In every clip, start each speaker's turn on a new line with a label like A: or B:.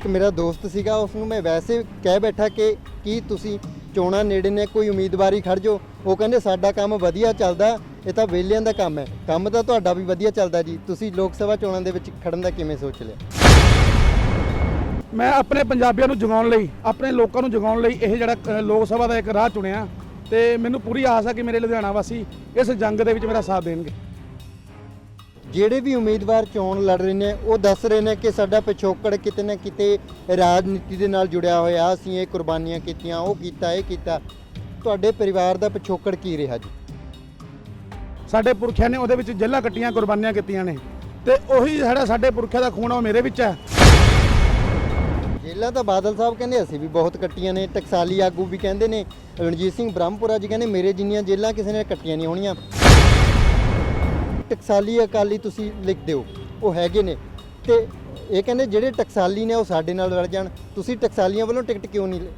A: ਇੱਕ ਮੇਰਾ ਦੋਸਤ ਸੀਗਾ ਉਸ ਨੂੰ ਮੈਂ ਵੈਸੇ ਕਹਿ ਬੈਠਾ ਕਿ ਕੀ ਤੁਸੀਂ ਚੋਣਾਂ ਨੇੜੇ ਨੇ ਕੋਈ ਉਮੀਦਵਾਰੀ ਖੜ ਜੋ ਉਹ ਕਹਿੰਦੇ ਸਾਡਾ ਕੰਮ ਵਧੀਆ ਚੱਲਦਾ ਇਹ ਤਾਂ ਵਿਹਲਿਆਂ ਦਾ ਕੰਮ ਹੈ। ਕੰਮ ਤਾਂ ਤੁਹਾਡਾ ਵੀ ਵਧੀਆ ਚੱਲਦਾ ਜੀ। ਤੁਸੀਂ ਲੋਕ ਸਭਾ ਚੋਣਾਂ ਦੇ ਵਿੱਚ ਖੜਨ ਦਾ ਕਿਵੇਂ ਸੋਚ ਲਿਆ?
B: ਮੈਂ ਆਪਣੇ ਪੰਜਾਬੀਆਂ ਨੂੰ ਜਗਾਉਣ ਲਈ ਆਪਣੇ ਲੋਕਾਂ ਨੂੰ ਜਗਾਉਣ ਲਈ ਇਹ ਜਿਹੜਾ ਅ, ਲੋਕ ਸਭਾ ਦਾ ਇੱਕ ਰਾਹ ਚੁਣਿਆ। ਤੇ ਮੈਨੂੰ ਪੂਰੀ ਆਸ ਹੈ ਕਿ ਮੇਰੇ ਲੁਧਿਆਣਾ ਵਾਸੀ ਇਸ ਜੰਗ ਦੇ ਵਿੱਚ ਮੇਰਾ ਸਾਥ ਦੇਣਗੇ।
A: ਜਿਹੜੇ ਵੀ ਉਮੀਦਵਾਰ ਚੋਣ ਲੜ ਰਹੇ ਨੇ ਉਹ ਦੱਸ ਰਹੇ ਨੇ ਕਿ ਸਾਡਾ ਪਿਛੋਕੜ ਕਿਤੇ ਨਾ ਕਿਤੇ ਰਾਜਨੀਤੀ ਦੇ ਨਾਲ ਜੁੜਿਆ ਹੋਇਆ ਅਸੀਂ ਇਹ ਕੁਰਬਾਨੀਆਂ ਕੀਤੀਆਂ ਉਹ ਕੀਤਾ ਇਹ ਕੀਤਾ। ਤੁਹਾਡੇ ਪਰਿਵਾਰ ਦਾ ਪਿਛੋਕੜ ਕੀ ਰਿਹਾ ਜੀ?
B: ਸਾਡੇ ਪੁਰਖਿਆਂ ਨੇ ਉਹਦੇ ਵਿੱਚ ਜੇਲਾਂ ਕੱਟੀਆਂ ਕੁਰਬਾਨੀਆਂ ਕੀਤੀਆਂ ਨੇ। ਤੇ ਉਹੀ ਜਿਹੜਾ ਸਾਡੇ ਪੁਰਖਿਆਂ ਦਾ ਖੂਨ ਆ ਉਹ ਮੇਰੇ ਵਿੱਚ ਹੈ।
A: ਜੇਲਾਂ ਤਾਂ ਬਾਦਲ ਸਾਹਿਬ ਕਹਿੰਦੇ ਅਸੀਂ ਵੀ ਬਹੁਤ ਕੱਟੀਆਂ ਨੇ। ਟਕਸਾਲੀ ਆਗੂ ਵੀ ਕਹਿੰਦੇ ਨੇ ਰਣਜੀਤ ਸਿੰਘ ਬ੍ਰਹਮਪੁਰਾ ਜੀ ਕਹਿੰਦੇ ਮੇਰੇ ਜਿੰਨੀਆਂ ਜੇਲਾਂ ਕਿਸੇ ਨੇ ਕੱਟੀਆਂ ਨਹੀਂ ਹੋਣੀਆਂ। ਟਕਸਾਲੀ ਅਕਾਲੀ ਤੁਸੀਂ ਲਿਖ ਦਿਓ, ਉਹ ਹੈਗੇ ਨੇ। ਤੇ ਇਹ ਕਹਿੰਦੇ ਜਿਹੜੇ ਟਕਸਾਲੀ ਨੇ ਉਹ ਸਾਡੇ ਨਾਲ ਰਲ ਜਾਣ, ਤੁਸੀਂ ਟਕਸਾਲੀਆਂ ਵੱਲੋਂ ਟਿਕਟ ਕਿਉਂ ਨਹੀਂ ਲਈ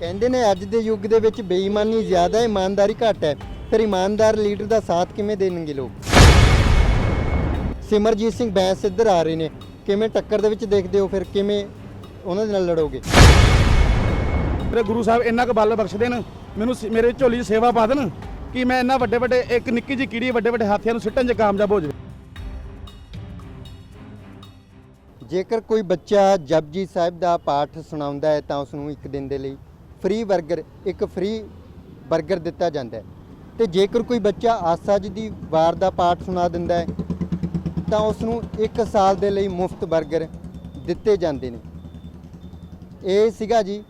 A: ਕਹਿੰਦੇ ਨੇ ਅੱਜ ਦੇ ਯੁੱਗ ਦੇ ਵਿੱਚ ਬੇਈਮਾਨੀ ਜ਼ਿਆਦਾ ਹੈ ਇਮਾਨਦਾਰੀ ਘੱਟ ਹੈ। ਫਿਰ ਇਮਾਨਦਾਰ ਲੀਡਰ ਦਾ ਸਾਥ ਕਿਵੇਂ ਦੇਣਗੇ ਲੋਕ? ਸਿਮਰਜੀਤ ਸਿੰਘ ਬੈਂਸ ਇੱਧਰ ਆ ਰਹੇ ਨੇ। ਕਿਵੇਂ ਟੱਕਰ ਦੇ ਵਿੱਚ ਦੇਖਦੇ ਹੋ, ਫਿਰ ਕਿਵੇਂ ਉਹਨਾਂ ਦੇ ਨਾਲ ਲੜੋਗੇ?
B: ਮੇਰੇ ਗੁਰੂ ਸਾਹਿਬ ਇੰਨਾ ਕੁ ਬਲ ਬਖਸ਼ ਦੇਣ ਮੈਨੂੰ ਸ- ਮੇਰੇ ਝੋਲੀ 'ਚ ਸੇਵਾ ਪਾ ਦੇਣ। ਕਿ ਮੈਂ ਇੰਨਾ ਵੱਡੇ ਵੱਡੇ, ਇੱਕ ਨਿੱਕੀ ਜੀ ਕੀੜੀ ਵੱਡੇ ਵੱਡੇ ਹਾਥੀਆਂ ਨੂੰ ਸਿੱਟਣ 'ਚ ਕਾਮਯਾਬ ਹੋ ਜਾਵੇ।
A: ਜੇਕਰ ਕੋਈ ਬੱਚਾ ਜਪਜੀ ਸਾਹਿਬ ਦਾ ਪਾਠ ਸੁਣਾਉਂਦਾ ਹੈ, ਤਾਂ ਉਸ ਨੂੰ ਇੱਕ ਦਿਨ ਦੇ ਲਈ ਫ੍ਰੀ 버ਗਰ ਇੱਕ ਫ੍ਰੀ 버ਗਰ ਦਿੱਤਾ ਜਾਂਦਾ ਹੈ। ਤੇ ਜੇਕਰ ਕੋਈ ਬੱਚਾ ਆਸਾ ਜੀ ਦੀ ਵਾਰ ਦਾ ਪਾਠ ਸੁਣਾ ਦਿੰਦਾ ਹੈ, ਤਾਂ ਉਸ ਨੂੰ 1 ਸਾਲ ਦੇ ਲਈ ਮੁਫਤ 버ਗਰ ਦਿੱਤੇ ਜਾਂਦੇ ਨੇ। ਇਹ ਸੀਗਾ ਜੀ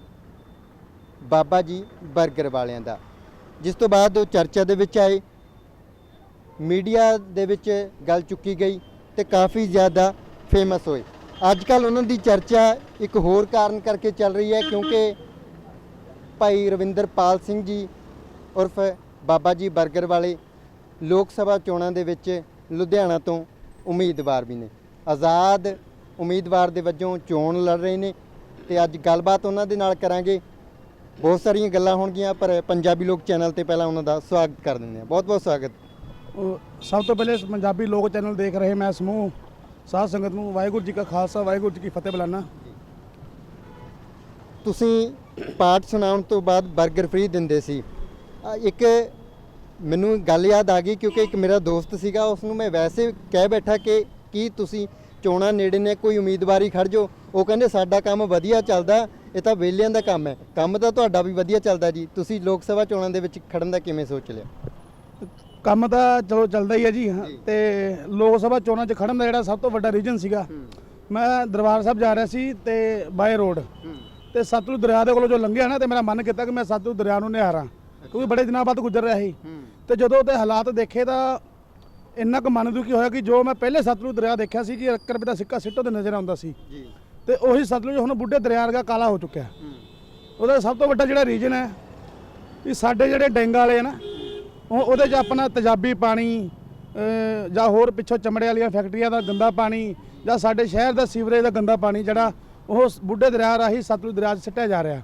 A: ਬਾਬਾ ਜੀ 버ਗਰ ਵਾਲਿਆਂ ਦਾ। ਜਿਸ ਤੋਂ ਬਾਅਦ ਉਹ ਚਰਚਾ ਦੇ ਵਿੱਚ ਆਏ। ਮੀਡੀਆ ਦੇ ਵਿੱਚ ਗੱਲ ਚੁੱਕੀ ਗਈ ਤੇ ਕਾਫੀ ਜ਼ਿਆਦਾ ਫੇਮਸ ਹੋਏ। ਅੱਜ ਕੱਲ ਉਹਨਾਂ ਦੀ ਚਰਚਾ ਇੱਕ ਹੋਰ ਕਾਰਨ ਕਰਕੇ ਚੱਲ ਰਹੀ ਹੈ, ਕਿਉਂਕਿ ਭਾਈ ਰਵਿੰਦਰਪਾਲ ਸਿੰਘ ਜੀ ਉਰਫ ਬਾਬਾ ਜੀ 버ਗਰ ਵਾਲੇ ਲੋਕ ਸਭਾ ਚੋਣਾਂ ਦੇ ਵਿੱਚ ਲੁਧਿਆਣਾ ਤੋਂ ਉਮੀਦਵਾਰ ਵੀ ਨੇ। ਆਜ਼ਾਦ ਉਮੀਦਵਾਰ ਦੇ ਵਜੋਂ ਚੋਣ ਲੜ ਰਹੇ ਨੇ ਤੇ ਅੱਜ ਗੱਲਬਾਤ ਉਹਨਾਂ ਦੇ ਨਾਲ ਕਰਾਂਗੇ। ਬਹੁਤ ਸਾਰੀਆਂ ਗੱਲਾਂ ਹੋਣਗੀਆਂ ਪਰ ਪੰਜਾਬੀ ਲੋਕ ਚੈਨਲ ਤੇ ਪਹਿਲਾਂ ਉਹਨਾਂ ਦਾ ਸਵਾਗਤ ਕਰ ਦਿੰਦੇ ਹਾਂ। ਬਹੁਤ ਬਹੁਤ ਸਵਾਗਤ
B: ਸਭ ਤੋਂ ਪਹਿਲੇ ਪੰਜਾਬੀ ਲੋਕ ਚੈਨਲ ਦੇਖ ਰਹੇ ਮੈਂ ਸਮੂਹ ਸਾਧ ਸੰਗਤ ਨੂੰ ਵਾਹਿਗੁਰੂ ਜੀ ਕਾ ਖਾਲਸਾ ਵਾਹਿਗੁਰੂ ਜੀ ਕੀ ਫਤਿਹ ਬੁਲਾਣਾ
A: ਤੁਸੀਂ ਪਾਠ ਸੁਣਾਉਣ ਤੋਂ ਬਾਅਦ 버ਗਰ ਫ੍ਰੀ ਦਿੰਦੇ ਸੀ। ਆ ਇੱਕ ਮੈਨੂੰ ਗੱਲ ਯਾਦ ਆ ਗਈ ਕਿਉਂਕਿ ਇੱਕ ਮੇਰਾ ਦੋਸਤ ਸੀਗਾ ਉਸ ਨੂੰ ਮੈਂ ਵੈਸੇ ਕਹਿ ਬੈਠਾ ਕਿ ਕੀ ਤੁਸੀਂ ਚੋਣਾਂ ਨੇੜੇ ਨੇ ਕੋਈ ਉਮੀਦਵਾਰੀ ਖੜ ਜੋ ਉਹ ਕਹਿੰਦੇ ਸਾਡਾ ਕੰਮ ਵਧੀਆ ਚੱਲਦਾ ਇਹ ਤਾਂ ਵਿਹਲਿਆਂ ਦਾ ਕੰਮ ਹੈ। ਕੰਮ ਤਾਂ ਤੁਹਾਡਾ ਵੀ ਵਧੀਆ ਚੱਲਦਾ ਜੀ। ਤੁਸੀਂ ਲੋਕ ਸਭਾ ਚੋਣਾਂ ਦੇ ਵਿੱਚ ਖੜਨ ਦਾ ਕਿਵੇਂ ਸੋਚ ਲਿਆ?
B: ਕੰਮ ਤਾਂ ਚਲੋ ਚੱਲਦਾ ਹੀ ਹੈ ਜੀ ਹਾਂ,
A: ਜੀ।
B: ਤੇ ਲੋਕ ਸਭਾ ਚੋਣਾਂ 'ਚ ਖੜਨ ਦਾ ਜਿਹੜਾ ਸਭ ਤੋਂ ਵੱਡਾ ਰੀਜਨ ਸੀਗਾ। ਮੈਂ ਦਰਬਾਰ ਸਾਹਿਬ ਜਾ ਰਿਹਾ ਸੀ ਤੇ ਬਾਏ ਰੋਡ। ਤੇ ਸਤਲੁਜ ਦਰਿਆ ਦੇ ਕੋਲੋਂ ਜੋ ਲੰਘਿਆ ਨਾ ਤੇ ਮੇਰਾ ਮਨ ਕੀਤਾ ਕਿ ਮੈਂ ਸਤਲੁਜ ਦਰਿਆ ਨੂੰ ਨਿਹਾਰਾਂ। ਕਿਉਂਕਿ ਬੜੇ ਦਿਨਾਂ ਬਾਅਦ ਗੁਜ਼ਰ ਰਿਹਾ ਸੀ। ਤੇ ਜਦੋਂ ਉਹਦੇ ਹਾਲਾਤ ਦੇਖੇ ਤਾਂ ਇੰਨਾ ਕੁ ਮਨ ਦੁਖੀ ਹੋਇਆ ਕਿ ਜੋ ਮੈਂ ਪਹਿਲੇ ਸਤਲੁਜ ਦਰਿਆ ਦੇਖਿਆ ਸੀ ਕਿ 1 ਰੁਪਏ ਦਾ ਸਿੱਕਾ ਸਿੱਟੋ ਤੇ ਨਜ਼ਰ ਆਉਂਦਾ ਸੀ।
A: ਜੀ।
B: ਤੇ ਉਹੀ ਸਤਲੁਜ ਹੁਣ ਬੁੱਢੇ ਦਰਿਆ ਵਰਗਾ ਕਾਲਾ ਹੋ ਚੁੱਕਿਆ। ਉਹਦਾ ਸਭ ਤੋਂ ਵੱਡਾ ਜਿਹੜਾ ਰੀਜਨ ਹੈ ਵੀ ਸਾਡੇ ਜਿਹੜੇ ਡੈਂਗਾ ਵਾਲੇ ਨਾ ਉਹ ਉਹਦੇ 'ਚ ਆਪਣਾ ਤੇਜ਼ਾਬੀ ਪਾਣੀ ਜਾਂ ਹੋਰ ਪਿੱਛੋਂ ਚਮੜੇ ਵਾਲੀਆਂ ਫੈਕਟਰੀਆਂ ਦਾ ਗੰਦਾ ਪਾਣੀ ਜਾਂ ਸਾਡੇ ਸ਼ਹਿਰ ਦਾ ਸੀਵਰੇਜ ਦਾ ਗੰਦਾ ਪਾਣੀ ਜਿਹੜਾ ਉਹ ਬੁੱਢੇ ਦਰਿਆ ਰਾਹੀਂ ਸਤਲੁਜ ਦਰਿਆ 'ਚ ਸਿੱਟਿਆ ਜਾ ਰਿਹਾ।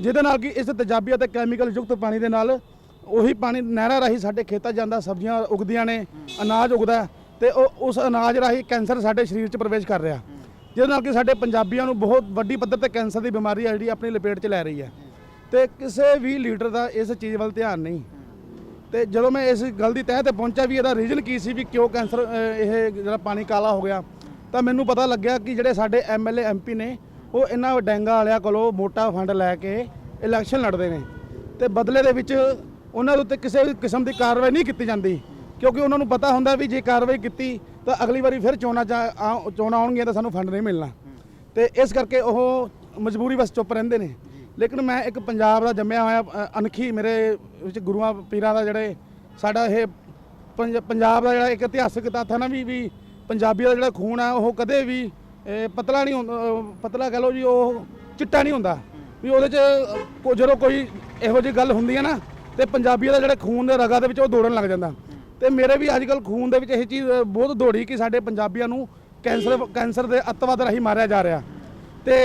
B: ਜਿਹਦੇ ਨਾਲ ਕਿ ਇਸ ਤੇਜ਼ਾਬੀ ਅਤੇ ਕੈਮੀਕਲ ਯੁਕਤ ਪਾਣੀ ਦੇ ਨਾਲ ਉਹੀ ਪਾਣੀ ਨਹਿਰਾਂ ਰਾਹੀਂ ਸਾਡੇ ਖੇਤਾਂ ਜਾਂਦਾ ਸਬਜ਼ੀਆਂ ਉਗਦੀਆਂ ਨੇ ਅਨਾਜ ਉਗਦਾ ਤੇ ਉਹ ਉਸ ਅਨਾਜ ਰਾਹੀਂ ਕੈਂਸਰ ਸਾਡੇ ਸਰੀਰ 'ਚ ਪ੍ਰਵੇਸ਼ ਕਰ ਰਿਹਾ। ਜਿਹਦੇ ਨਾਲ ਕਿ ਸਾਡੇ ਪੰਜਾਬੀਆਂ ਨੂੰ ਬਹੁਤ ਵੱਡੀ ਪੱਧਰ ਤੇ ਕੈਂਸਰ ਦੀ ਬਿਮਾਰੀ ਆ ਜਿਹੜੀ ਆਪਣੀ ਲਪੇਟ 'ਚ ਲੈ ਰਹੀ ਹੈ। ਤੇ ਕਿਸੇ ਵੀ ਲੀਡਰ ਦਾ ਇਸ ਚੀਜ਼ ਵੱਲ ਧਿਆਨ ਨਹੀਂ। ਤੇ ਜਦੋਂ ਮੈਂ ਇਸ ਗੱਲ ਦੀ ਤਹਿ ਤੇ ਪਹੁੰਚਿਆ ਵੀ ਇਹਦਾ ਰੀਜ਼ਨ ਕੀ ਸੀ ਵੀ ਕਿਉਂ ਕੈਂਸਰ ਇਹ ਜਿਹੜਾ ਪਾਣੀ ਕਾਲਾ ਹੋ ਗਿਆ, ਤਾਂ ਮੈਨੂੰ ਪਤਾ ਲੱਗਿਆ ਕਿ ਜਿਹੜੇ ਸਾਡੇ ਐਮਐਲਏ ਐਮਪੀ ਨੇ, ਉਹ ਇਹਨਾਂ ਡੈਂਗਾ ਵਾਲਿਆਂ ਕੋਲੋਂ ਮੋਟਾ ਫੰਡ ਲੈ ਕੇ ਇਲੈਕਸ਼ਨ ਲੜਦੇ ਨੇ। ਤੇ ਬਦਲੇ ਦੇ ਵਿੱਚ ਉਹਨਾਂ ਦੇ ਉੱਤੇ ਕਿਸੇ ਵੀ ਕਿਸਮ ਦੀ ਕਾਰਵਾਈ ਨਹੀਂ ਕੀਤੀ ਜਾਂਦੀ, ਕਿਉਂਕਿ ਉਹਨਾਂ ਨੂੰ ਪਤਾ ਹੁੰਦਾ ਵੀ ਜੇ ਕਾਰਵਾਈ ਕੀਤੀ ਤਾਂ ਅਗਲੀ ਵਾਰੀ ਫਿਰ ਚੋਣਾਂ 'ਚ ਆ- ਚੋਣਾਂ ਆਉਣਗੀਆਂ ਤਾਂ ਸਾਨੂੰ ਫੰਡ ਨਹੀਂ ਮਿਲਣਾ। ਤੇ ਇਸ ਕਰਕੇ ਉਹ ਮਜਬੂਰੀ ਬਸ ਚੁੱਪ ਰਹਿੰਦੇ ਨੇ। ਲੇਕਿਨ ਮੈਂ ਇੱਕ ਪੰਜਾਬ ਦਾ ਜੰਮਿਆ ਹੋਇਆ ਅ, ਅਣਖੀ ਮੇਰੇ ਵਿੱਚ ਗੁਰੂਆਂ ਪੀਰਾਂ ਦਾ ਜਿਹੜੇ ਸਾਡਾ ਇਹ ਪੰਜ- ਪੰਜਾਬ ਦਾ ਜਿਹੜਾ ਇੱਕ ਇਤਿਹਾਸਕ ਤੱਥ ਹੈ ਨਾ ਵੀ ਵੀ ਪੰਜਾਬੀਆਂ ਦਾ ਜਿਹੜਾ ਖੂਨ ਆ ਉਹ ਕਦੇ ਵੀ ਪਤਲਾ ਨਹੀਂ ਹੁੰਦਾ ਪਤਲਾ ਕਹ ਲਓ ਜੀ ਉਹ ਚਿੱਟਾ ਨਹੀਂ ਹੁੰਦਾ। ਵੀ ਉਹਦੇ 'ਚ ਜਦੋਂ ਕੋਈ ਇਹੋ ਜਿਹੀ ਗੱਲ ਹੁੰਦੀ ਹੈ ਨਾ ਤੇ ਪੰਜਾਬੀ ਦਾ ਜਿਹੜਾ ਖੂਨ ਦੇ ਰਗਾ ਦੇ ਵਿੱਚ ਉਹ ਦੌੜਨ ਲੱਗ ਜਾਂਦਾ। ਤੇ ਮੇਰੇ ਵੀ ਅੱਜ ਕੱਲ ਖੂਨ ਦੇ ਵਿੱਚ ਇਹ ਚੀਜ਼ ਬਹੁਤ ਦੌੜੀ ਕਿ ਸਾਡੇ ਪੰਜਾਬੀਆਂ ਨੂੰ ਕੈਂਸਰ ਕੈਂਸਰ ਦੇ ਅੱਤਵਾਦ ਰਾਹੀਂ ਮਾਰਿਆ ਜਾ ਰਿਹਾ। ਤੇ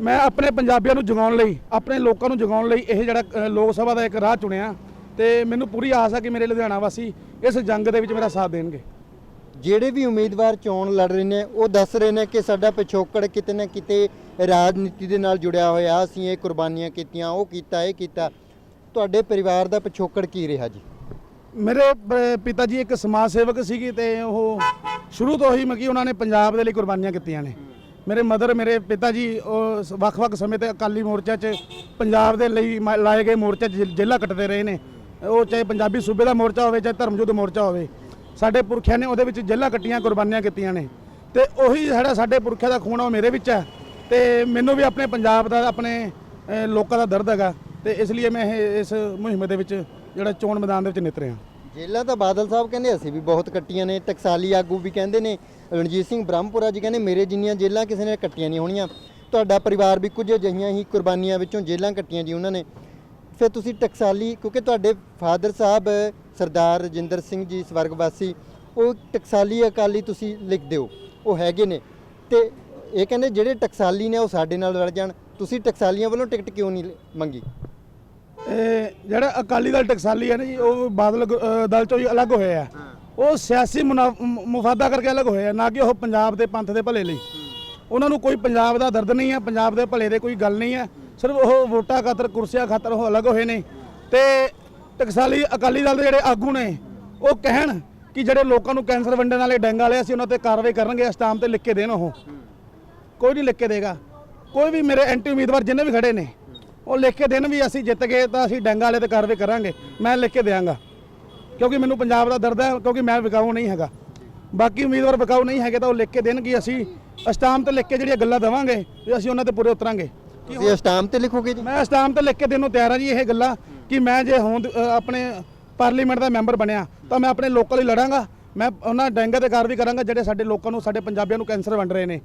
B: ਮੈਂ ਆਪਣੇ ਪੰਜਾਬੀਆਂ ਨੂੰ ਜਗਾਉਣ ਲਈ, ਆਪਣੇ ਲੋਕਾਂ ਨੂੰ ਜਗਾਉਣ ਲਈ ਇਹ ਜਿਹੜਾ ਲੋਕ ਸਭਾ ਦਾ ਇੱਕ ਰਾਹ ਚੁਣਿਆ। ਤੇ ਮੈਨੂੰ ਪੂਰੀ ਆਸ ਹੈ ਕਿ ਮੇਰੇ ਲੁਧਿਆਣਾ ਵਾਸੀ ਇਸ ਜੰਗ ਦੇ ਵਿੱਚ ਮੇਰਾ ਸਾਥ ਦੇਣਗੇ।
A: ਜਿਹੜੇ ਵੀ ਉਮੀਦਵਾਰ ਚੋਣ ਲੜ ਰਹੇ ਨੇ, ਉਹ ਦੱਸ ਰਹੇ ਨੇ ਕਿ ਸਾਡਾ ਪਿਛੋਕੜ ਕਿਤੇ ਨਾ ਕਿਤੇ ਰਾਜਨੀਤੀ ਦੇ ਨਾਲ ਜੁੜਿਆ ਹੋਇਆ। ਅਸੀਂ ਇਹ ਕੁਰਬਾਨੀਆਂ ਕੀਤੀਆਂ, ਉਹ ਕੀਤਾ, ਇਹ ਕੀਤਾ। ਤੁਹਾਡੇ ਪਰਿਵਾਰ ਦਾ ਪਿਛੋਕੜ ਕੀ ਰਿਹਾ ਜੀ?
B: ਮੇਰੇ ਪ- ਪਿਤਾ ਜੀ ਇੱਕ ਸਮਾਜ ਸੇਵਕ ਸੀਗੇ ਤੇ ਉਹ ਸ਼ੁਰੂ ਤੋਂ ਹੀ ਮਕੀ ਉਹਨਾਂ ਨੇ ਪੰਜਾਬ ਦੇ ਲਈ ਕੁਰਬਾਨੀਆਂ ਕੀਤੀਆਂ ਨੇ। ਮੇਰੇ ਮਦਰ ਮੇਰੇ ਪਿਤਾ ਜੀ ਉਹ ਸ- ਵੱਖ-ਵੱਖ ਸਮੇਂ ਤੇ ਅਕਾਲੀ ਮੋਰਚਾ 'ਚ ਪੰਜਾਬ ਦੇ ਲਈ ਮ- ਲਾਏ ਗਏ ਮੋਰਚੇ 'ਚ ਜੇ- ਜੇਲ੍ਹਾਂ ਕੱਟਦੇ ਰਹੇ ਨੇ। ਉਹ ਚਾਹੇ ਪੰਜਾਬੀ ਸੂਬੇ ਦਾ ਮੋਰਚਾ ਹੋਵੇ ਚਾਹੇ ਧਰਮਯੁੱਧ ਮੋਰਚਾ ਹੋਵੇ ਸਾਡੇ ਪੁਰਖਿਆਂ ਨੇ ਉਹਦੇ ਵਿੱਚ ਜੇਲ੍ਹਾਂ ਕੱਟੀਆਂ ਕੁਰਬਾਨੀਆਂ ਕੀਤੀਆਂ ਨੇ। ਤੇ ਉਹੀ ਸਾਡਾ ਸਾਡੇ ਪੁਰਖਿਆਂ ਦਾ ਖੂਨ ਆ ਉਹ ਮੇਰੇ ਵਿੱਚ ਹੈ ਤੇ ਮੈਨੂੰ ਵੀ ਆਪਣੇ ਪੰਜਾਬ ਦਾ ਆਪਣੇ ਅ, ਲੋਕਾਂ ਦਾ ਦਰਦ ਹੈਗਾ। ਤੇ ਇਸ ਲਈ ਮੈਂ ਇਹ ਇਸ ਮੁਹਿੰਮ ਦੇ ਵਿੱਚ ਜਿਹੜਾ ਚੋਣ ਮੈਦਾਨ ਦੇ ਵਿੱਚ ਨਿਤਰਿਆ
A: ਜੇਲਾਂ ਤਾਂ ਬਾਦਲ ਸਾਹਿਬ ਕਹਿੰਦੇ ਅਸੀਂ ਵੀ ਬਹੁਤ ਕੱਟੀਆਂ ਨੇ, ਟਕਸਾਲੀ ਆਗੂ ਵੀ ਕਹਿੰਦੇ ਨੇ, ਰਣਜੀਤ ਸਿੰਘ ਬ੍ਰਹਮਪੁਰਾ ਜੀ ਕਹਿੰਦੇ, ਮੇਰੇ ਜਿੰਨੀਆਂ ਜੇਲਾਂ ਕਿਸੇ ਨੇ ਕੱਟੀਆਂ ਨਹੀਂ ਹੋਣੀਆਂ। ਤੁਹਾਡਾ ਪਰਿਵਾਰ ਵੀ ਕੁਝ ਅਜਿਹੀਆਂ ਹੀ ਕੁਰਬਾਨੀਆਂ ਵਿੱਚੋਂ ਜੇਲਾਂ ਕੱਟੀਆਂ ਜੀ ਉਹਨਾਂ ਨੇ। ਫਿਰ ਤੁਸੀਂ ਟਕਸਾਲੀ, ਕਿਉਂਕਿ ਤੁਹਾਡੇ ਫਾਦਰ ਸਾਹਿਬ, ਸਰਦਾਰ ਰਜਿੰਦਰ ਸਿੰਘ ਜੀ ਸਵਰਗਵਾਸੀ ਉਹ ਟਕਸਾਲੀ ਅਕਾਲੀ ਤੁਸੀਂ ਲਿਖ ਦਿਓ ਉਹ ਹੈਗੇ ਨੇ। ਤੇ ਇਹ ਕਹਿੰਦੇ, ਜਿਹੜੇ ਟਕਸਾਲੀ ਨੇ ਉਹ ਸਾਡੇ ਨਾਲ ਰਲ ਜਾਣ। ਤੁਸੀਂ ਟਕਸਾਲੀਆਂ ਵੱਲੋਂ ਟਿਕਟ ਕਿਉਂ ਨਹੀਂ ਮੰਗੀ?
B: ਜਿਹੜਾ ਅਕਾਲੀ ਦਲ ਟਕਸਾਲੀ ਹੈ ਨਾ ਜੀ ਉਹ ਬਾਦਲ ਗ- ਅ, ਦਲ ਚੋਂ ਹੀ ਅਲੱਗ ਹੋਏ ਆ। ਉਹ ਸਿਆਸੀ ਮੁਫਾਦਾ ਕਰਕੇ ਅਲੱਗ ਹੋਏ ਆ ਨਾ ਕਿ ਉਹ ਪੰਜਾਬ ਦੇ ਪੰਥ ਦੇ ਭਲੇ ਲਈ। ਉਹਨਾਂ ਨੂੰ ਕੋਈ ਪੰਜਾਬ ਦਾ ਦਰਦ ਨਹੀਂ ਹੈ ਪੰਜਾਬ ਦੇ ਭਲੇ ਦੇ ਕੋਈ ਗੱਲ ਨਹੀਂ ਹੈ ਸਿਰਫ ਉਹ ਵੋਟਾਂ ਖਾਤਰ ਕੁਰਸੀਆਂ ਖਾਤਰ ਉਹ ਅਲੱਗ ਹੋਏ ਨੇ। ਤੇ ਟਕਸਾਲੀ ਅਕਾਲੀ ਦਲ ਦੇ ਜਿਹੜੇ ਆਗੂ ਨੇ ਉਹ ਕਹਿਣ ਕਿ ਜਿਹੜੇ ਲੋਕਾਂ ਨੂੰ ਕੈਂਸਰ ਵੰਡਣ ਵਾਲੇ ਡੈਂਗ ਵਾਲੇ ਅਸੀਂ ਉਹਨਾਂ ਤੇ ਕਾਰਵਾਈ ਕਰਨਗੇ ਅਸਟਾਮ ਤੇ ਲਿਖ ਕੇ ਦੇਣ ਉਹ। ਕੋਈ ਨਹੀਂ ਲਿਖ ਕੇ ਦੇਗਾ। ਕੋਈ ਵੀ ਮੇਰੇ ਐਂਟੀ ਉਮੀਦਵਾਰ ਜਿੰਨੇ ਵੀ ਖੜੇ ਨੇ ਉਹ ਲਿਖ ਕੇ ਦੇਣ ਵੀ ਅਸੀਂ ਜਿੱਤ ਗਏ ਤਾਂ ਅਸੀਂ ਡੰਗਾ ਵਾਲੇ ਤੇ ਕਾਰਵਾਈ ਕਰਾਂਗੇ ਮੈਂ ਲਿਖ ਕੇ ਦਿਆਂਗਾ। ਕਿਉਂਕਿ ਮੈਨੂੰ ਪੰਜਾਬ ਦਾ ਦਰਦ ਹੈ ਕਿਉਂਕਿ ਮੈਂ ਵਿਕਾਊ ਨਹੀਂ ਹੈਗਾ। ਬਾਕੀ ਉਮੀਦਵਾਰ ਵਿਕਾਊ ਨਹੀਂ ਹੈਗੇ ਤਾਂ ਉਹ ਲਿਖ ਕੇ ਦੇਣ ਕਿ ਅਸੀਂ ਅਸਟਾਮ ਤੇ ਲਿਖ ਕੇ ਜਿਹੜੀਆਂ ਗੱਲਾਂ ਦੇਵਾਂਗੇ ਅਸੀਂ ਉਹਨਾਂ ਤੇ ਪੂਰੇ ਉਤਰਾਂਗੇ।
A: ਤੁਸੀਂ ਸਟਾਮ ਤੇ ਲਿਖੋਗੇ ਜੀ?
B: ਮੈਂ ਅਸਟਾਮ ਤੇ ਲਿਖ ਕੇ ਦੇਣ ਨੂੰ ਤਿਆਰ ਹਾਂ ਜੀ ਇਹ ਗੱਲਾਂ ਕਿ ਮੈਂ ਜੇ ਅ, ਆਪਣੇ ਪਾਰਲੀਮੈਂਟ ਦਾ ਮੈਂਬਰ ਬਣਿਆ ਤਾਂ ਮੈਂ ਆਪਣੇ ਲੋਕਾਂ ਲਈ ਲੜਾਂਗਾ। ਮੈਂ ਉਹਨਾਂ ਡੈਂਗਾ ਤੇ ਕਾਰਵਾਈ ਕਰਾਂਗਾ ਜਿਹੜੇ ਸਾਡੇ ਲੋਕਾਂ ਨੂੰ ਸਾਡੇ ਪੰਜਾਬੀਆਂ ਨੂੰ ਕੈਂਸਰ ਵੰਡ ਰਹੇ ਨੇ।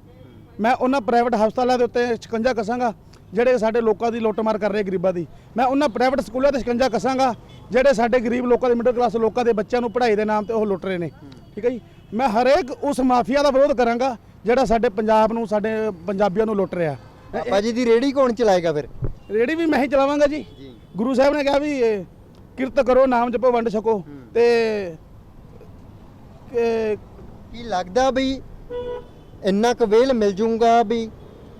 B: ਮੈਂ ਉਹਨਾਂ ਪ੍ਰਾਈਵੇਟ ਹਸਪਤਾਲਾਂ ਦੇ ਉੱਤੇ ਸ਼ਿਕੰਜਾ ਕਸਾਂਗਾ। ਜਿਹੜੇ ਸਾਡੇ ਲੋਕਾਂ ਦੀ ਲੁੱਟਮਾਰ ਕਰ ਰਹੇ ਗਰੀਬਾਂ ਦੀ। ਮੈਂ ਉਹਨਾਂ ਪ੍ਰਾਈਵੇਟ ਸਕੂਲਾਂ ਤੇ ਸ਼ਿਕੰਜਾ ਕਸਾਂਗਾ ਜਿਹੜੇ ਸਾਡੇ ਗਰੀਬ ਲੋਕਾਂ ਦੇ ਮਿਡਲ ਕਲਾਸ ਲੋਕਾਂ ਦੇ ਬੱਚਿਆਂ ਨੂੰ ਪੜ੍ਹਾਈ ਦੇ ਨਾਮ ਤੇ ਉਹ ਲੁੱਟ ਰਹੇ ਨੇ। ਠੀਕ ਹੈ ਜੀ? ਮੈਂ ਹਰੇਕ ਉਸ ਮਾਫੀਆ ਦਾ ਵਿਰੋਧ ਕਰਾਂਗਾ ਜਿਹੜਾ ਸਾਡੇ ਪੰਜਾਬ ਨੂੰ ਸਾਡੇ ਪੰਜਾਬੀਆਂ ਨੂੰ ਲੁੱਟ ਰਿਹਾ।
A: ਪਾਪਾ ਜੀ ਦੀ ਰੇੜੀ ਕੌਣ ਚਲਾਏਗਾ ਫਿਰ?
B: ਰੇੜੀ ਵੀ ਮੈਂ ਹੀ ਚਲਾਵਾਂਗਾ ਜੀ। ਗੁਰੂ ਸਾਹਿਬ ਨੇ ਕਿਹਾ ਵੀ ਕਿਰਤ ਕਰੋ ਨਾਮ ਜਪੋ ਵੰਡ ਛਕੋ। ਤੇ ਕਿ
A: ਕੀ ਲੱਗਦਾ ਵੀ ਇੰਨਾ ਕੁ ਵੇਲ ਮਿਲ ਜੂਗਾ ਵੀ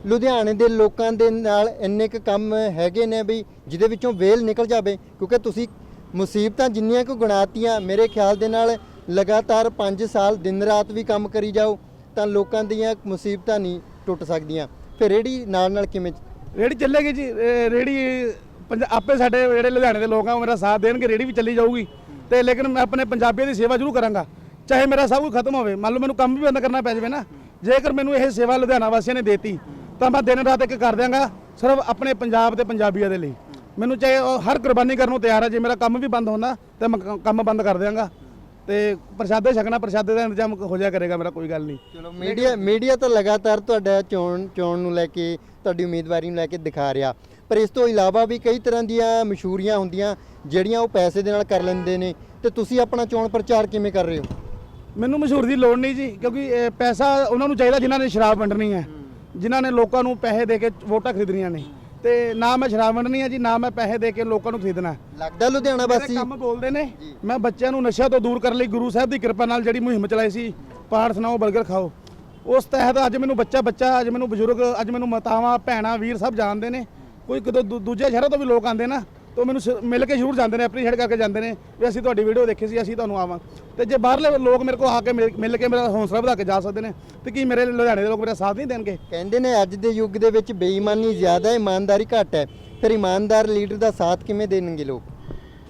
A: ਲੁਧਿਆਣੇ ਦੇ ਲੋਕਾਂ ਦੇ ਨਾਲ ਇੰਨੇ ਕੁ ਕੰਮ ਹੈਗੇ ਨੇ ਵੀ ਜਿਹਦੇ ਵਿੱਚੋਂ ਵੇਲ ਨਿਕਲ ਜਾਵੇ, ਕਿਉਂਕਿ ਤੁਸੀਂ ਮੁਸੀਬਤਾਂ ਜਿੰਨੀਆਂ ਕੁ ਗੁਣਾਤੀਆਂ ਮੇਰੇ ਖਿਆਲ ਦੇ ਨਾਲ ਲਗਾਤਾਰ 5 ਸਾਲ ਦਿਨ ਰਾਤ ਵੀ ਕੰਮ ਕਰੀ ਜਾਓ, ਤਾਂ ਲੋਕਾਂ ਦੀਆਂ ਮੁਸੀਬਤਾਂ ਨਹੀਂ ਟੁੱਟ ਸਕਦੀਆਂ। ਫਿਰ ਰੇੜੀ ਨਾਲ ਨਾਲ ਕਿਵੇਂ
B: ਰੇੜੀ ਚੱਲੇਗੀ ਜੀ ਇਹ ਰੇੜੀ ਪੰਜ- ਆਪੇ ਸਾਡੇ ਜਿਹੜੇ ਲੁਧਿਆਣੇ ਦੇ ਲੋਕ ਆ, ਉਹ ਮੇਰਾ ਸਾਥ ਦੇਣਗੇ ਰੇੜੀ ਵੀ ਚੱਲੀ ਜਾਊਗੀ। ਤੇ ਲੇਕਿਨ ਮੈਂ ਆਪਣੇ ਪੰਜਾਬੀਆਂ ਦੀ ਸੇਵਾ ਜ਼ਰੂਰ ਕਰਾਂਗਾ, ਚਾਹੇ ਮੇਰਾ ਸਭ ਕੁਝ ਖਤਮ ਹੋਵੇ, ਮੰਨ ਲਓ ਮੈਨੂੰ ਕੰਮ ਵੀ ਬੰਦ ਕਰਨਾ ਪੈ ਜਾਵੇ ਨਾ, ਜੇਕਰ ਮੈਨੂੰ ਇਹ ਸੇਵਾ ਲੁਧਿਆਣਾ ਵਾਸੀਆਂ ਨੇ ਦੇਤੀ ਤਾਂ ਮੈਂ ਦਿਨ ਰਾਤ ਇੱਕ ਕਰ ਦਿਆਂਗਾ ਸਿਰਫ ਆਪਣੇ ਪੰਜਾਬ ਤੇ ਪੰਜਾਬੀਆਂ ਦੇ ਲਈ। ਮੈਨੂੰ ਚਾਹੇ ਉਹ ਹਰ ਕੁਰਬਾਨੀ ਕਰਨ ਨੂੰ ਤਿਆਰ ਹੈ ਜੇ ਮੇਰਾ ਕੰਮ ਵੀ ਬੰਦ ਹੁੰਦਾ ਤਾਂ ਮੈਂ ਕ- ਕੰਮ ਬੰਦ ਕਰ ਦਿਆਂਗਾ। ਤੇ ਪ੍ਰਸ਼ਾਦੇ ਛਕਣਾ ਪ੍ਰਸ਼ਾਦੇ ਦਾ ਇੰਤਜ਼ਾਮ ਹੋ ਜਾਇਆ ਕਰੇਗਾ ਮੇਰਾ ਕੋਈ ਗੱਲ ਨਹੀਂ।
A: ਚਲੋ ਮੀਡੀਆ ਮੀਡੀਆ ਤਾਂ ਲਗਾਤਾਰ ਤੁਹਾਡਾ ਚੋਣ ਚੋਣ ਨੂੰ ਲੈ ਕੇ ਤੁਹਾਡੀ ਉਮੀਦਵਾਰੀ ਨੂੰ ਲੈ ਕੇ ਦਿਖਾ ਰਿਹਾ। ਪਰ ਇਸ ਤੋਂ ਇਲਾਵਾ ਵੀ ਕਈ ਤਰ੍ਹਾਂ ਦੀਆਂ ਮਸ਼ਹੂਰੀਆਂ ਹੁੰਦੀਆਂ ਜਿਹੜੀਆਂ ਉਹ ਪੈਸੇ ਦੇ ਨਾਲ ਕਰ ਲੈਂਦੇ ਨੇ। ਤੇ ਤੁਸੀਂ ਆਪਣਾ ਚੋਣ ਪ੍ਰਚਾਰ ਕਿਵੇਂ ਕਰ ਰਹੇ ਹੋ?
B: ਮੈਨੂੰ ਮਸ਼ਹੂਰ ਦੀ ਲੋੜ ਨਹੀਂ ਜੀ ਕਿਉਂਕਿ ਇਹ ਪੈਸਾ ਉਹਨਾਂ ਨੂੰ ਚਾਹੀਦਾ ਜਿਨ੍ਹਾਂ ਨੇ ਸ਼ਰਾਬ ਵੰਡਣੀ ਹੈ। ਜਿਨ੍ਹਾਂ ਨੇ ਲੋਕਾਂ ਨੂੰ ਪੈਸੇ ਦੇ ਕੇ ਵੋਟਾਂ ਖਰੀਦਣੀਆਂ ਨੇ। ਤੇ ਨਾ ਮੈਂ ਸ਼ਰਾਬ ਵੰਡਣੀ ਹੈ ਜੀ ਨਾ ਮੈਂ ਪੈਸੇ ਦੇ ਕੇ ਲੋਕਾਂ ਨੂੰ ਖਰੀਦਣਾ।
A: ਲੱਗਦਾ ਲੁਧਿਆਣਾ
B: ਮੇਰੇ
A: ਵਾਸੀ?
B: ਕੰਮ ਬੋਲਦੇ ਨੇ। ਮੈਂ ਬੱਚਿਆਂ ਨੂੰ ਨਸ਼ਿਆਂ ਤੋਂ ਦੂਰ ਕਰਨ ਲਈ ਗੁਰੂ ਸਾਹਿਬ ਦੀ ਕਿਰਪਾ ਨਾਲ ਜਿਹੜੀ ਮੁਹਿੰਮ ਚਲਾਈ ਸੀ ਪਾਠ ਸੁਣਾਓ ਬਰਗਰ ਖਾਓ। ਉਸ ਤਹਿਤ ਅੱਜ ਮੈਨੂੰ ਬੱਚਾ ਬੱਚਾ ਅੱਜ ਮੈਨੂੰ ਬਜ਼ੁਰਗ ਅੱਜ ਮੈਨੂੰ ਮਾਤਾਵਾਂ ਭੈਣਾਂ ਵੀਰ ਸਭ ਜਾਣਦੇ ਨੇ। ਕੋਈ ਕਿਤੋਂ ਦੂ- ਦੂਜੇ ਸ਼ਹਿਰਾਂ ਤੋਂ ਵੀ ਲੋਕ ਆਉਂਦੇ ਨਾ ਤੇ ਮੈਨੂੰ ਸ- ਮਿਲ ਕੇ ਜ਼ਰੂਰ ਜਾਂਦੇ ਨੇ ਐਪਰੀਸ਼ੀਏਟ ਕਰਕੇ ਜਾਂਦੇ ਨੇ ਵੀ ਅਸੀਂ ਤੁਹਾਡੀ ਵੀਡੀਓ ਦੇਖੀ ਸੀ ਅਸੀਂ ਤੁਹਾਨੂੰ ਆਵਾਂ। ਤੇ ਜੇ ਬਾਹਰਲੇ ਲੋਕ ਮੇਰੇ ਕੋਲ ਆ ਕੇ ਮਿਲ ਮਿਲ ਕੇ ਮੇਰਾ ਹੌਸਲਾ ਵਧਾ ਕੇ ਜਾ ਸਕਦੇ ਨੇ ਤੇ ਕੀ ਮੇਰੇ ਲੁਧਿਆਣੇ ਦੇ ਲੋਕ ਮੇਰਾ ਸਾਥ ਨਹੀਂ ਦੇਣਗੇ?
A: ਕਹਿੰਦੇ ਨੇ ਅੱਜ ਦੇ ਯੁੱਗ ਦੇ ਵਿੱਚ ਬੇਈਮਾਨੀ ਜ਼ਿਆਦਾ ਹੈ ਇਮਾਨਦਾਰੀ ਘੱਟ ਹੈ। ਫਿਰ ਇਮਾਨਦਾਰ ਲੀਡਰ ਦਾ ਸਾਥ ਕਿਵੇਂ ਦੇਣਗੇ ਲੋਕ?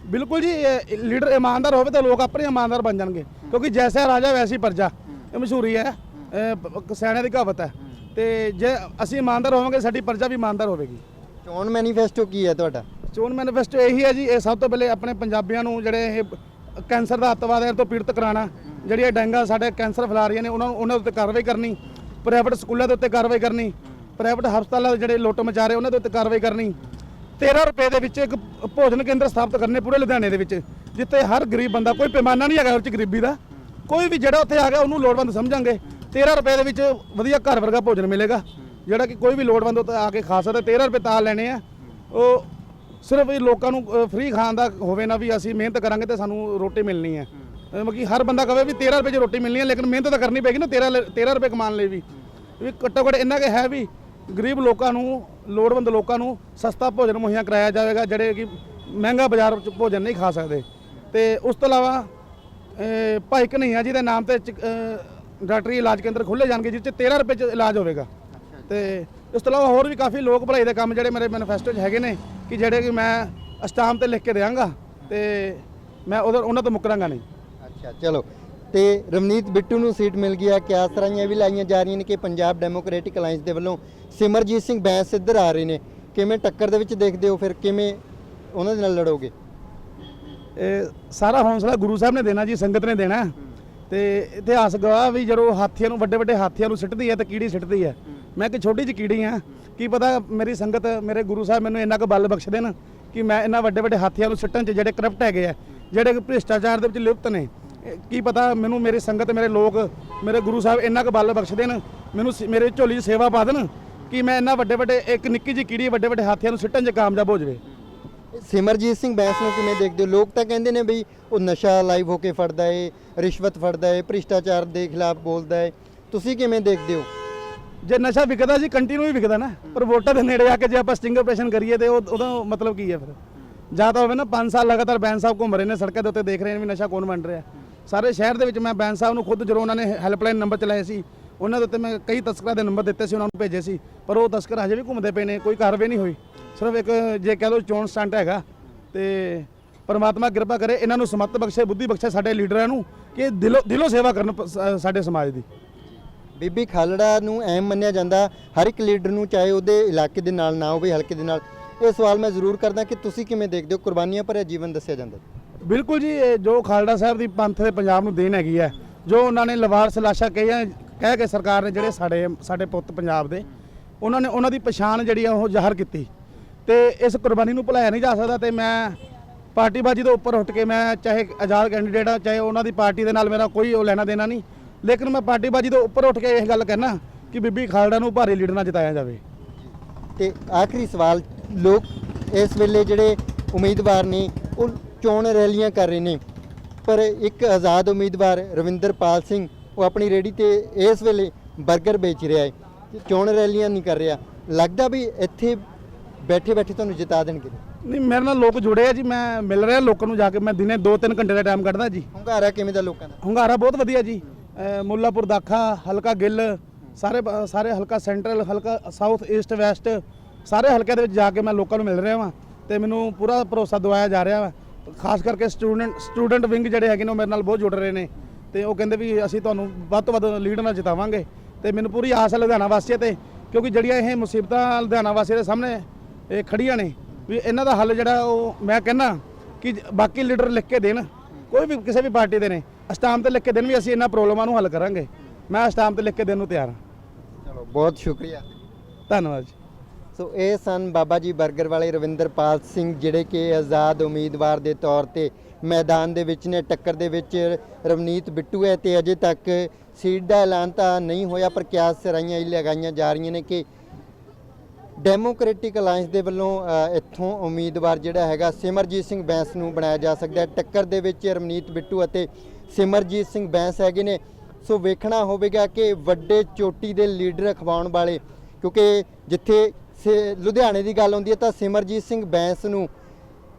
B: ਬਿਲਕੁਲ ਜੀ ਇਹ ਲੀਡਰ ਇਮਾਨਦਾਰ ਹੋਵੇ ਤਾਂ ਲੋਕ ਆਪਣੇ ਇਮਾਨਦਾਰ ਬਣ ਜਾਣਗੇ। ਕਿਉਂਕਿ ਜੈਸਾ ਰਾਜਾ ਵੈਸੀ ਪ੍ਰਜਾ। ਇਹ ਮਸ਼ਹੂਰੀ ਹੈ ਇਹ ਸਿਆਣਿਆਂ ਦੀ ਕਹਾਵਤ ਹੈ। ਤੇ ਜੇ ਅਸੀਂ ਇਮਾਨਦਾਰ ਹੋਵਾਂਗੇ ਸਾਡੀ ਪ੍ਰਜਾ ਵੀ ਇਮਾਨਦਾਰ ਹੋਵੇਗੀ।
A: ਚੋਣ ਮੈਨੀਫੈਸਟੋ ਕੀ ਹੈ ਤੁਹਾਡਾ?
B: ਚੋਣ ਮੈਨੀਫੈਸਟੋ ਇਹੀ ਹੈ ਜੀ ਇਹ ਸਭ ਤੋਂ ਪਹਿਲੇ ਆਪਣੇ ਪੰਜਾਬੀਆਂ ਨੂੰ ਜਿਹੜੇ ਇਹ ਕੈਂਸਰ ਦਾ ਅੱਤਵਾਦ ਹੈ, ਇਹ ਤੋਂ ਪੀੜਤ ਕਰਾਉਣਾ ਜਿਹੜੀਆਂ ਡੈਂਗਾ ਸਾਡੇ ਕੈਂਸਰ ਫੈਲਾ ਰਹੀਆਂ ਨੇ, ਉਹਨਾਂ ਨੂੰ ਉਹਨਾਂ ਉੱਤੇ ਕਾਰਵਾਈ ਕਰਨੀ। ਪ੍ਰਾਈਵੇਟ ਸਕੂਲਾਂ ਦੇ ਉੱਤੇ ਕਾਰਵਾਈ ਕਰਨੀ। ਪ੍ਰਾਈਵੇਟ ਹਸਪਤਾਲਾਂ ਦੇ ਜਿਹੜੇ ਲੁੱਟ ਮਚਾ ਰਹੇ, ਉਹਨਾਂ ਦੇ ਉੱਤੇ ਕਾਰਵਾਈ ਕਰਨੀ। 13 ਰੁਪਏ ਦੇ ਵਿੱਚ ਇੱਕ ਭੋਜਨ ਕੇਂਦਰ ਸਥਾਪਿਤ ਕਰਨੇ ਪੂਰੇ ਲੁਧਿਆਣੇ ਦੇ ਵਿੱਚ, ਜਿੱਥੇ ਹਰ ਗਰੀਬ ਬੰਦਾ, ਕੋਈ ਪੈਮਾਨਾ ਨਹੀਂ ਹੈਗਾ ਉਹ 'ਚ ਗਰੀਬੀ ਦਾ। ਕੋਈ ਵੀ ਜਿਹੜਾ ਉੱਥੇ ਆ ਗਿਆ, ਉਹਨੂੰ ਲੋੜਵੰਦ ਸਮਝਾਂਗੇ। 13 ਰੁਪਏ ਦੇ ਵਿੱਚ ਵਧੀਆ ਘਰ ਵਰਗਾ ਭੋਜਨ ਮਿਲੇਗਾ। ਜਿਹੜਾ ਕਿ ਕੋਈ ਵੀ ਲੋੜਵੰਦ ਉੱਥੇ ਆ ਕੇ ਖਾ ਸਕਦਾ 13 ਰੁਪਏ ਤਾਂ ਲੈਣੇ ਆ। ਉਹ ਸਿਰਫ ਇਹ ਲੋਕਾਂ ਨੂੰ ਫ੍ਰੀ ਖਾਣ ਦਾ ਹੋਵੇ ਨਾ ਵੀ ਅਸੀਂ ਮਿਹਨਤ ਕਰਾਂਗੇ ਤੇ ਸਾਨੂੰ ਰੋਟੀ ਮਿਲਣੀ ਹੈ। ਮਤਲਬ ਕਿ ਹਰ ਬੰਦਾ ਕਵੇ ਵੀ 13 ਰੁਪਏ 'ਚ ਰੋਟੀ ਮਿਲਣੀ ਹੈ ਲੇਕਿਨ ਮਿਹਨਤ ਤਾਂ ਕਰਨੀ ਪੈਗੀ ਨਾ 13 ਲ- 13 ਰੁਪਏ ਕਮਾਉਣ ਲਈ ਵੀ। ਵੀ ਘੱਟੋ ਘੱਟ ਇੰਨਾ ਕਿ ਹੈ ਵੀ ਗਰੀਬ ਲੋਕਾਂ ਨੂੰ ਲੋੜਵੰਦ ਲੋਕਾਂ ਨੂੰ ਸਸਤਾ ਭੋਜਨ ਮੁਹੱਈਆ ਕਰਾਇਆ ਜਾਵੇਗਾ ਜਿਹੜੇ ਕਿ ਮਹਿੰਗਾ ਬਾਜ਼ਾਰ ਵਿੱਚ ਭੋਜਨ ਨਹੀਂ ਖਾ ਸਕਦੇ। ਤੇ ਉਸ ਤੋਂ ਇਲਾਵਾ ਭਾਈ ਕਨਈਆ ਜੀ ਦੇ ਨਾਮ ਤੇ ਡਾਕਟਰੀ ਇਲਾਜ ਕੇਂਦਰ ਖੋਲ੍ਹੇ ਜਾਣਗੇ ਜਿਸ 'ਚ 13 ਰੁਪਏ 'ਚ ਇਲਾਜ ਹੋਵੇਗਾ। ਤੇ ਇਸ ਤੋਂ ਇਲਾਵਾ ਹੋਰ ਵੀ ਕਾਫੀ ਲੋਕ ਭਲਾਈ ਦੇ ਕੰਮ ਜਿਹੜੇ ਮੇਰੇ ਮੈਨੀਫੈਸਟੋ 'ਚ ਹੈਗੇ ਨੇ ਕਿ ਜਿਹੜੇ ਕਿ ਮੈਂ ਅਸਟਾਮ ਤੇ ਲਿਖ ਕੇ ਦੇਵਾਂਗਾ ਤੇ ਮੈਂ ਉਹਦਾ ਉਹਨਾਂ ਤੋਂ ਮੁਕਰਾਂਗਾ ਨਹੀਂ।
A: ਅੱਛਾ ਚਲੋ। ਤੇ ਰਵਨੀਤ ਬਿੱਟੂ ਨੂੰ ਸੀਟ ਮਿਲ ਗਈ ਹੈ ਕਿਆ ਸਰਾਈਆਂ ਵੀ ਲਾਈਆਂ ਜਾ ਰਹੀਆਂ ਨੇ ਕਿ ਪੰਜਾਬ ਡੈਮੋਕ੍ਰੈਟਿਕ ਅਲਾਈਅੰਸ ਦੇ ਵੱਲੋਂ ਸਿਮਰਜੀਤ ਸਿੰਘ ਬੈਂਸ ਇੱਧਰ ਆ ਰਹੇ ਨੇ। ਕਿਵੇਂ ਟੱਕਰ ਦੇ ਵਿੱਚ ਦੇਖਦੇ ਹੋ ਫਿਰ ਕਿਵੇਂ ਉਹਨਾਂ ਦੇ ਨਾਲ ਲੜੋਗੇ?
B: ਇਹ ਸਾਰਾ ਹੌਸਲਾ ਗੁਰੂ ਸਾਹਿਬ ਨੇ ਦੇਣਾ ਜੀ ਸੰਗਤ ਨੇ ਦੇਣਾ। ਤੇ ਇਤਿਹਾਸ ਗਵਾਹ ਵੀ ਜਦੋਂ ਹਾਥੀਆਂ ਨੂੰ ਵੱਡੇ ਵੱਡੇ ਹਾਥੀਆਂ ਨੂੰ ਸਿੱਟਦੀ ਹੈ ਤੇ ਕੀੜੀ ਸਿੱਟਦੀ ਹੈ। ਮੈਂ ਇੱਕ ਛੋਟੀ ਜਿਹੀ ਕੀੜੀ ਆ, ਕੀ ਪਤਾ ਮੇਰੀ ਸੰਗਤ, ਮੇਰੇ ਗੁਰੂ ਸਾਹਿਬ ਮੈਨੂੰ ਇੰਨਾ ਕੁ ਬਲ ਬਖਸ਼ ਦੇਣ ਕਿ ਮੈਂ ਇਹਨਾਂ ਵੱਡੇ ਵੱਡੇ ਹਾਥੀਆਂ ਨੂੰ ਸਿੱਟਣ 'ਚ ਜਿਹੜੇ ਕਰਪਟ ਹੈਗੇ ਆ, ਜਿਹੜੇ ਭ੍ਰਿਸ਼ਟਾਚਾਰ ਦੇ ਵਿੱਚ ਲਿਪਤ ਨੇ ਕੀ ਪਤਾ ਮੈਨੂੰ ਮੇਰੀ ਸੰਗਤ, ਮੇਰੇ ਲੋਕ, ਮੇਰੇ ਗੁਰੂ ਸਾਹਿਬ ਇੰਨਾ ਕੁ ਬਲ ਬਖਸ਼ ਦੇਣ, ਮੈਨੂੰ ਸ- ਮੇਰੇ ਝੋਲੀ 'ਚ ਸੇਵਾ ਪਾ ਦੇਣ ਕਿ ਮੈਂ ਇਹਨਾਂ ਵੱਡੇ ਵੱਡੇ, ਇੱਕ ਨਿੱਕੀ ਜਿਹੀ ਕੀੜੀ ਵੱਡੇ ਵੱਡੇ ਹਾਥੀਆਂ ਨੂੰ ਸਿੱਟਣ 'ਚ ਕਾਮਯਾਬ ਹੋ ਜਾਵੇ।
A: ਸਿਮਰਜੀਤ ਸਿੰਘ ਬੈਂਸ ਨੂੰ ਕਿਵੇਂ ਦੇਖਦੇ ਹੋ? ਲੋਕ ਤਾਂ ਕਹਿੰਦੇ ਨੇ ਬਈ ਉਹ ਨਸ਼ਾ ਲਾਈਵ ਹੋ ਕੇ ਫੜਦਾ ਏ, ਰਿਸ਼ਵਤ ਫੜਦਾ ਏ, ਭ੍ਰਿਸ਼ਟਾਚਾਰ ਦੇ ਖਿਲਾਫ ਬੋਲਦਾ ਏ। ਤੁਸੀਂ ਕਿਵੇਂ ਦੇਖਦੇ ਹੋ?
B: ਜੇ ਨਸ਼ਾ ਵਿਕਦਾ ਸੀ ਕੰਟੀਨਿਊ ਹੀ ਵਿਕਦਾ ਨਾ, ਪਰ ਵੋਟਾਂ ਦੇ ਨੇੜੇ ਆ ਕੇ ਜੇ ਆਪਾਂ ਸਟਿੰਗ ਆਪਰੇਸ਼ਨ ਕਰੀਏ ਤੇ ਉਹ ਉਹਦਾ ਮਤਲਬ ਕੀ ਹੈ ਫਿਰ? ਜਾਂ ਤਾਂ ਹੋਵੇ ਨਾ 5 ਸਾਲ ਲਗਾਤਾਰ ਬੈਂਸ ਸਾਹਿਬ ਘੁੰਮ ਰਹੇ ਨੇ, ਸੜਕਾਂ ਦੇ ਉੱਤੇ ਦੇਖ ਰਹੇ ਨੇ ਵੀ ਨਸ਼ਾ ਕੌਣ ਵੰਡ ਰਿਹਾ। ਸਾਰੇ ਸ਼ਹਿਰ ਦੇ ਵਿੱਚ ਮੈਂ ਬੈਂਸ ਸਾਹਿਬ ਨੂੰ ਖੁਦ ਜਦੋਂ ਉਹਨਾਂ ਨੇ ਹੈਲਪਲਾਈਨ ਨੰਬਰ ਚਲਾਏ ਸੀ, ਉਹਨਾਂ ਦੇ ਉੱਤੇ ਮੈਂ ਕਈ ਤਸਕਰਾਂ ਦੇ ਨੰਬਰ ਦਿੱਤੇ ਸੀ, ਉਹਨਾਂ ਨੂੰ ਭੇਜੇ ਸੀ, ਪਰ ਉਹ ਤਸਕਰ ਹਜੇ ਵੀ ਘੁੰਮਦੇ ਪਏ ਨੇ, ਕੋਈ ਕਾਰਵਾਈ ਨਹੀਂ ਹੋਈ। ਸਿਰਫ ਇੱਕ ਜੇ ਕਹਿ ਲਓ ਚੋਣ ਸਟੰਟ ਹੈਗਾ, ਤੇ ਪਰਮਾਤਮਾ ਕਿਰਪਾ ਕਰੇ, ਇਹਨਾਂ ਨੂੰ ਸਮੱਤ ਬਖਸ਼ੇ, ਬੁੱਧੀ ਬਖਸ਼ੇ ਸਾਡੇ ਲੀਡਰਾਂ ਨੂੰ, ਕਿ ਦਿਲੋਂ ਦਿਲੋਂ ਸੇਵਾ ਕਰਨ ਸਾਡੇ ਸਮਾਜ ਦੀ।
A: ਬੀਬੀ ਖਾਲੜਾ ਨੂੰ ਐਮ ਮੰਨਿਆ ਜਾਂਦਾ, ਹਰ ਇੱਕ ਲੀਡਰ ਨੂੰ ਚਾਹੇ ਉਹਦੇ ਇਲਾਕੇ ਦੇ ਨਾਲ ਨਾ ਹੋਵੇ, ਹਲਕੇ ਦੇ ਨਾਲ, ਇਹ ਸਵਾਲ ਮੈਂ ਜ਼ਰੂਰ ਕਰਦਾ ਕਿ ਤੁਸੀਂ ਕਿਵੇਂ ਦੇਖਦੇ ਹੋ, ਕੁਰਬਾਨੀਆਂ ਭਰਿਆ ਜੀਵਨ ਦੱਸਿਆ ਜਾਂਦਾ?
B: ਬਿਲਕੁਲ ਜੀ, ਇਹ ਜੋ ਖਾਲੜਾ ਸਾਹਿਬ ਦੀ ਪੰਥ ਦੇ ਪੰਜਾਬ ਨੂੰ ਦੇਣ ਹੈਗੀ ਹੈ, ਜੋ ਉਹਨਾਂ ਨੇ ਲਵਾਰਸ ਲਾਸ਼ਾ ਕਹੀਆਂ, ਕਹਿ ਕੇ ਸਰਕਾਰ ਨੇ ਜਿਹੜੇ ਸਾਡੇ ਸਾਡੇ ਪੁੱਤ ਪੰਜਾਬ ਦੇ, ਉਹਨਾਂ ਨੇ ਉਹਨਾਂ ਦੀ ਪਛਾਣ ਜਿਹੜੀ ਆ ਉਹ ਜ਼ਾਹਰ ਕੀਤੀ। ਤੇ ਇਸ ਕੁਰਬਾਨੀ ਨੂੰ ਭੁਲਾਇਆ ਨਹੀਂ ਜਾ ਸਕਦਾ ਤੇ ਮੈਂ ਪਾਰਟੀਬਾਜੀ ਤੋਂ ਉੱਪਰ ਉੱਠ ਕੇ ਮੈਂ ਚਾਹੇ ਆਜ਼ਾਦ ਕੈਂਡੀਡੇਟ ਆ, ਚਾਹੇ ਉਹਨਾਂ ਦੀ ਪਾਰਟੀ ਦੇ ਨਾਲ ਮੇਰਾ ਕੋਈ ਉਹ ਲੈਣਾ ਦੇਣਾ ਨਹੀਂ ਲੇਕਿਨ ਮੈਂ ਪਾਰਟੀਬਾਜੀ ਤੋਂ ਉੱਪਰ ਉੱਠ ਕੇ ਇਹ ਗੱਲ ਕਹਿਣਾ ਕਿ ਬੀਬੀ ਖਾਲੜਾ ਨੂੰ ਭਾਰੀ ਲੀਡਰ ਨਾਲ ਜਿਤਾਇਆ ਜਾਵੇ।
A: ਤੇ ਆਖਰੀ ਸਵਾਲ ਲੋਕ ਇਸ ਵੇਲੇ ਜਿਹੜੇ ਉਮੀਦਵਾਰ ਨੇ ਉਹ ਚੋਣ ਰੈਲੀਆਂ ਕਰ ਰਹੇ ਨੇ। ਪਰ ਇੱਕ ਆਜ਼ਾਦ ਉਮੀਦਵਾਰ ਰਵਿੰਦਰਪਾਲ ਸਿੰਘ ਉਹ ਆਪਣੀ ਰੇੜੀ ਤੇ ਇਸ ਵੇਲੇ 버ਗਰ ਵੇਚ ਰਿਹਾ ਹੈ ਚੋਣ ਰੈਲੀਆਂ ਨਹੀਂ ਕਰ ਰਿਹਾ। ਲੱਗਦਾ ਵੀ ਇੱਥੇ ਬੈਠੇ ਬੈਠੇ ਤੁਹਾਨੂੰ ਜਿਤਾ ਦੇਣਗੇ।
B: ਨਹੀਂ ਮੇਰੇ ਨਾਲ ਲੋਕ ਜੁੜੇ ਆ ਜੀ ਮੈਂ ਮਿਲ ਰਿਹਾ ਲੋਕਾਂ ਨੂੰ ਜਾ ਕੇ। ਮੈਂ ਦਿਨੇ 2-3 ਘੰਟੇ ਦਾ ਟਾਈਮ ਕੱਢਦਾ ਜੀ।
A: ਹੁੰਗਾਰਾ ਕਿਵੇਂ ਦਾ ਲੋਕਾਂ ਦਾ?
B: ਹੁੰਗਾਰਾ ਬਹੁਤ ਵਧੀਆ ਜੀ। ਮੁੱਲਾਪੁਰ ਦਾਖਾ, ਹਲਕਾ ਗਿੱਲ, ਸਾਰੇ ਸਾਰੇ ਹਲਕਾ ਸੈਂਟਰਲ, ਹਲਕਾ ਸਾਊਥ ਈਸਟ ਵੈਸਟ ਸਾਰੇ ਹਲਕਿਆਂ ਦੇ ਵਿੱਚ ਜਾ ਕੇ ਮੈਂ ਲੋਕਾਂ ਨੂੰ ਮਿਲ ਰਿਹਾ ਵਾਂ ਤੇ ਮੈਨੂੰ ਪੂਰਾ ਭਰੋਸਾ ਦਵਾਇਆ ਜਾ ਰਿਹਾ ਵਾ। ਖਾਸ ਕਰਕੇ ਸਟੂਡੈਂਟ ਸਟੂਡੈਂਟ ਵਿੰਗ ਜਿਹੜੇ ਹੈਗੇ ਨੇ ਉਹ ਮੇਰੇ ਨਾਲ ਬਹੁਤ ਜੁੜ ਰਹੇ ਨੇ ਤੇ ਉਹ ਕਹਿੰਦੇ ਵੀ ਅਸੀਂ ਤੁਹਾਨੂੰ ਵੱਧ ਤੋਂ ਵੱਧ ਲੀਡ ਨਾਲ ਜਿਤਾਵਾਂਗੇ ਤੇ ਮੈਨੂੰ ਪੂਰੀ ਆਸ ਹੈ ਲੁਧਿਆਣਾ ਵਾਸੀਆਂ ਤੇ, ਕਿਉਂਕਿ ਜਿਹੜੀਆਂ ਇਹ ਮੁਸੀਬਤਾਂ ਲੁਧਿਆਣਾ ਵਾਸੀਆਂ ਦੇ ਸਾਹਮਣੇ ਇਹ ਖੜੀਆਂ ਨੇ ਵੀ ਇਹਨਾਂ ਦਾ ਹੱਲ ਜਿਹੜਾ ਉਹ ਮੈਂ ਕਹਿੰਦਾ ਕਿ ਬਾਕੀ ਲੀਡਰ ਲਿਖ ਕੇ ਦੇਣ, ਕੋਈ ਵੀ ਕਿਸੇ ਵੀ ਪਾਰਟੀ ਦੇ ਨੇ। ਅਸਟਾਮ ਤੇ ਲਿਖ ਕੇ ਦੇਣ ਵੀ ਅਸੀਂ ਇਹਨਾਂ ਪ੍ਰੋਬਲਮਾਂ ਨੂੰ ਹੱਲ ਕਰਾਂਗੇ। ਮੈਂ ਅਸਟਾਮ ਤੇ ਲਿਖ ਕੇ ਦੇਣ ਨੂੰ ਤਿਆਰ ਹਾਂ।
A: ਚਲੋ ਬਹੁਤ ਸ਼ੁਕਰੀਆ।
B: ਧੰਨਵਾਦ ਜੀ।
A: ਸੋ ਇਹ ਸਨ ਬਾਬਾ ਜੀ 버ਗਰ ਵਾਲੇ ਰਵਿੰਦਰਪਾਲ ਸਿੰਘ ਜਿਹੜੇ ਕਿ ਆਜ਼ਾਦ ਉਮੀਦਵਾਰ ਦੇ ਤੌਰ ਤੇ ਮੈਦਾਨ ਦੇ ਵਿੱਚ ਨੇ ਟੱਕਰ ਦੇ ਵਿੱਚ ਰਵਨੀਤ ਬਿੱਟੂ ਹੈ ਤੇ ਅਜੇ ਤੱਕ ਸੀਟ ਦਾ ਐਲਾਨ ਤਾਂ ਨਹੀਂ ਹੋਇਆ ਪਰ ਕਿਆਸ ਸਰਾਈਆਂ ਹੀ ਲਗਾਈਆਂ ਜਾ ਰਹੀਆਂ ਨੇ ਕਿ ਡੈਮੋਕ੍ਰੈਟਿਕ ਅਲਾਈਅੰਸ ਦੇ ਵੱਲੋਂ ਅ, ਇੱਥੋਂ ਉਮੀਦਵਾਰ ਜਿਹੜਾ ਹੈਗਾ ਸਿਮਰਜੀਤ ਸਿੰਘ ਬੈਂਸ ਨੂੰ ਬਣਾਇਆ ਜਾ ਸਕਦਾ ਹੈ। ਟੱਕਰ ਦੇ ਵਿੱਚ ਰਵਨੀਤ ਬਿੱਟੂ ਅਤੇ ਸਿਮਰਜੀਤ ਸਿੰਘ ਬੈਂਸ ਹੈਗੇ ਨੇ। ਸੋ ਵੇਖਣਾ ਹੋਵੇਗਾ ਕਿ ਵੱਡੇ ਚੋਟੀ ਦੇ ਲੀਡਰ ਅਖਵਾਉਣ ਵਾਲੇ, ਕਿਉਂਕਿ ਜਿੱਥੇ ਸੇ- ਲੁਧਿਆਣੇ ਦੀ ਗੱਲ ਆਉਂਦੀ ਹੈ ਤਾਂ ਸਿਮਰਜੀਤ ਸਿੰਘ ਬੈਂਸ ਨੂੰ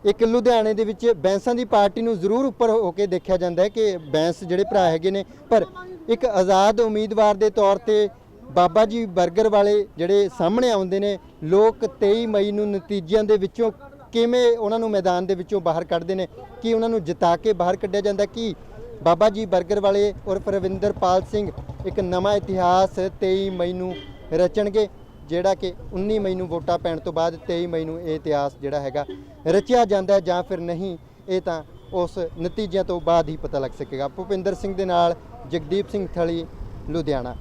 A: ਇੱਕ ਲੁਧਿਆਣੇ ਦੇ ਵਿੱਚ ਬੈਂਸਾਂ ਦੀ ਪਾਰਟੀ ਨੂੰ ਜ਼ਰੂਰ ਉੱਪਰ ਹੋ ਕੇ ਦੇਖਿਆ ਜਾਂਦਾ ਹੈ ਕਿ ਬੈਂਸ ਜਿਹੜੇ ਭਰਾ ਹੈਗੇ ਨੇ। ਪਰ ਇੱਕ ਆਜ਼ਾਦ ਉਮੀਦਵਾਰ ਦੇ ਤੌਰ ਤੇ ਬਾਬਾ ਜੀ 버ਗਰ ਵਾਲੇ ਜਿਹੜੇ ਸਾਹਮਣੇ ਆਉਂਦੇ ਨੇ, ਲੋਕ 23 ਮਈ ਨੂੰ ਨਤੀਜਿਆਂ ਦੇ ਵਿੱਚੋਂ ਕਿਵੇਂ ਉਹਨਾਂ ਨੂੰ ਮੈਦਾਨ ਦੇ ਵਿੱਚੋਂ ਬਾਹਰ ਕੱਢਦੇ ਨੇ, ਕੀ ਉਹਨਾਂ ਨੂੰ ਜਿਤਾ ਕੇ ਬਾਹਰ ਕੱਢਿਆ ਜਾਂਦਾ, ਕੀ ਬਾਬਾ ਜੀ 버ਗਰ ਵਾਲੇ ਉਰਫ ਰਵਿੰਦਰਪਾਲ ਸਿੰਘ ਇੱਕ ਨਵਾਂ ਇਤਿਹਾਸ 23 ਮਈ ਨੂੰ ਰਚਣਗੇ, ਜਿਹੜਾ ਕਿ 19 ਮਈ ਨੂੰ ਵੋਟਾਂ ਪੈਣ ਤੋਂ ਬਾਅਦ 23 ਮਈ ਨੂੰ ਇਹ ਇਤਿਹਾਸ ਜਿਹੜਾ ਹੈਗਾ ਰਚਿਆ ਜਾਂਦਾ ਜਾਂ ਫਿਰ ਨਹੀਂ, ਇਹ ਤਾਂ ਉਸ ਨਤੀਜਿਆਂ ਤੋਂ ਬਾਅਦ ਹੀ ਪਤਾ ਲੱਗ ਸਕੇਗਾ। ਭੁਪਿੰਦਰ ਸਿੰਘ ਦੇ ਨਾਲ ਜਗਦੀਪ ਸਿੰਘ ਥਲੀ, ਲੁਧਿਆਣਾ।